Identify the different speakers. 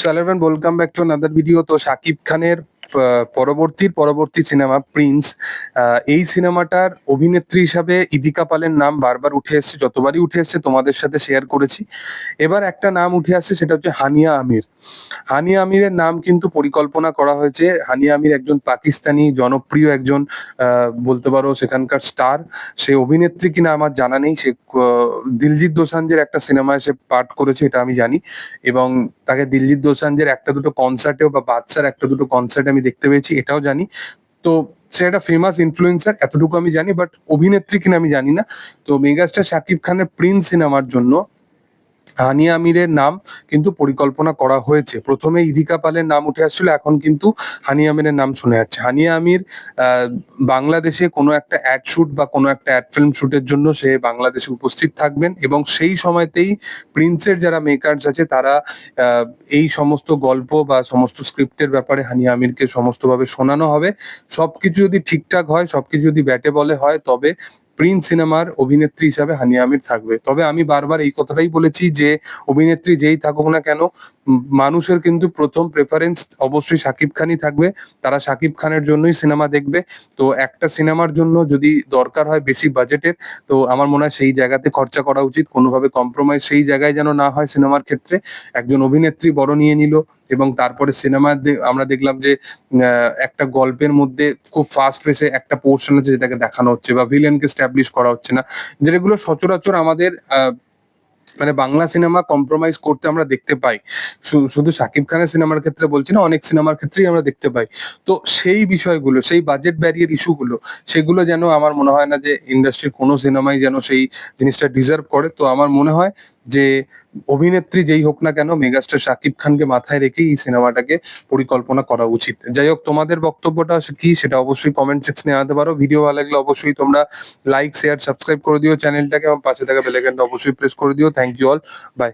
Speaker 1: সালারম্যান welcome back to another video তো শাকিব খানের পরবর্তীর পরবর্তী সিনেমা প্রিন্স এই সিনেমাটার অভিনেত্রী হিসাবে ইদিকা পালের নাম বারবার উঠে এসেছে, যতবারই উঠে এসেছে, তোমাদের সাথে শেয়ার করেছি। এবার একটা নাম উঠে আসছে, সেটা হচ্ছে হানিয়া আমির। হানিয়া আমিরের নাম কিন্তু পরিকল্পনা করা হয়েছে। হানিয়া আমির একজন পাকিস্তানি জনপ্রিয় একজন বলতে পারো সেখানকার স্টার সে অভিনেত্রী কিনা আমার জানা নেই। সে দিলজিৎ দোসাঞ্জের একটা সিনেমায় সে পাঠ করেছে, এটা আমি জানি। এবং তাকে দিলজিৎ দোসাঞ্জের একটা দুটো কনসার্টেও বা বাচ্চার একটা দুটো কনসার্টে আমি দেখতে পেয়েছি, এটাও জানি। তো সে একটা ফেমাস ইনফ্লুয়েন্সার এতটুকু আমি জানি বাট অভিনেত্রী কিনা আমি জানি না। তো মেগাস্টার শাকিব খানের প্রিন্স সিনেমার জন্য হানিয়া আমিরের নাম কিন্তু পরিকল্পনা করা হয়েছে। প্রথমে ইদিকা পালের নাম উঠে আসছিল, এখন কিন্তু হানিয়া আমিরের নাম শুনে যাচ্ছে। হানিয়া আমির বাংলাদেশে কোনো একটা অ্যাড শুট বা কোনো একটা অ্যাড ফিল্ম শুটের জন্য সে বাংলাদেশে উপস্থিত থাকবেন এবং সেই সময়তেই প্রিন্সের যারা মেকার্স আছে, তারা এই সমস্ত গল্প বা সমস্ত স্ক্রিপ্টের ব্যাপারে হানিয়া আমিরকে সমস্তভাবে শোনানো হবে। সবকিছু যদি ঠিকঠাক হয়, সবকিছু যদি ব্যাটে বলে হয়, তবে প্রিন্স সিনেমার অভিনেত্রী হিসাবে হানিয়া আমির থাকবে। তবে আমি বারবার এই কথাটাই বলেছি যে, অভিনেত্রী যেই থাকুক না কেন মানুষের কিন্তু প্রথম প্রেফারেন্স অবশ্যই শাকিব খানই থাকবে। তারা শাকিব খানের জন্যই সিনেমা দেখবে। তো একটা সিনেমার জন্য যদি দরকার হয় বেশি বাজেটের তো আমার মনে হয় সেই জায়গাতে খরচা করা উচিত। কোনোভাবে কম্প্রোমাইজ সেই জায়গায় যেন না হয় সিনেমার ক্ষেত্রে। একজন অভিনেত্রী বড় নিয়ে নিল এবং তারপরে সিনেমা আমরা দেখলাম যে একটা গল্পের মধ্যে খুব ফাস্ট পেসে একটা পোর্শন আছে যেটাকে দেখানো হচ্ছে বা ভিলেনকে স্ট্যাবলিশ করা হচ্ছে না। যেগুলো সচরাচর আমাদের মানে বাংলা সিনেমা কম্প্রোমাইজ করতে আমরা দেখতে পাই। শুধু সাকিব খানের সিনেমার ক্ষেত্রে বলছি না, অনেক সিনেমার ক্ষেত্রেই আমরা দেখতে পাই। তো সেই বিষয়গুলো, সেই বাজেট ব্যারিয়ার ইস্যুগুলো সেগুলো যেন আমার মনে হয় না যে ইন্ডাস্ট্রির কোনো সিনেমাই যেন সেই জিনিসটা ডিজার্ভ করে। তো আমার মনে হয় যে অভিনেত্রী যেই হোক না কেন, মেগাস্টার শাকিব খানকে মাথায় রেখেই এই সিনেমাটাকে পরিকল্পনা করা উচিত। যাই হোক, তোমাদের বক্তব্যটা কি সেটা অবশ্যই কমেন্ট সেকশনে আনতে পারো। ভিডিও ভালো লাগলে অবশ্যই তোমরা লাইক শেয়ার সাবস্ক্রাইব করে দিও। চ্যানেলটাকে এবং পাশে থাকা বেলাইকনটা অবশ্যই প্রেস করে দিও। Thank you all by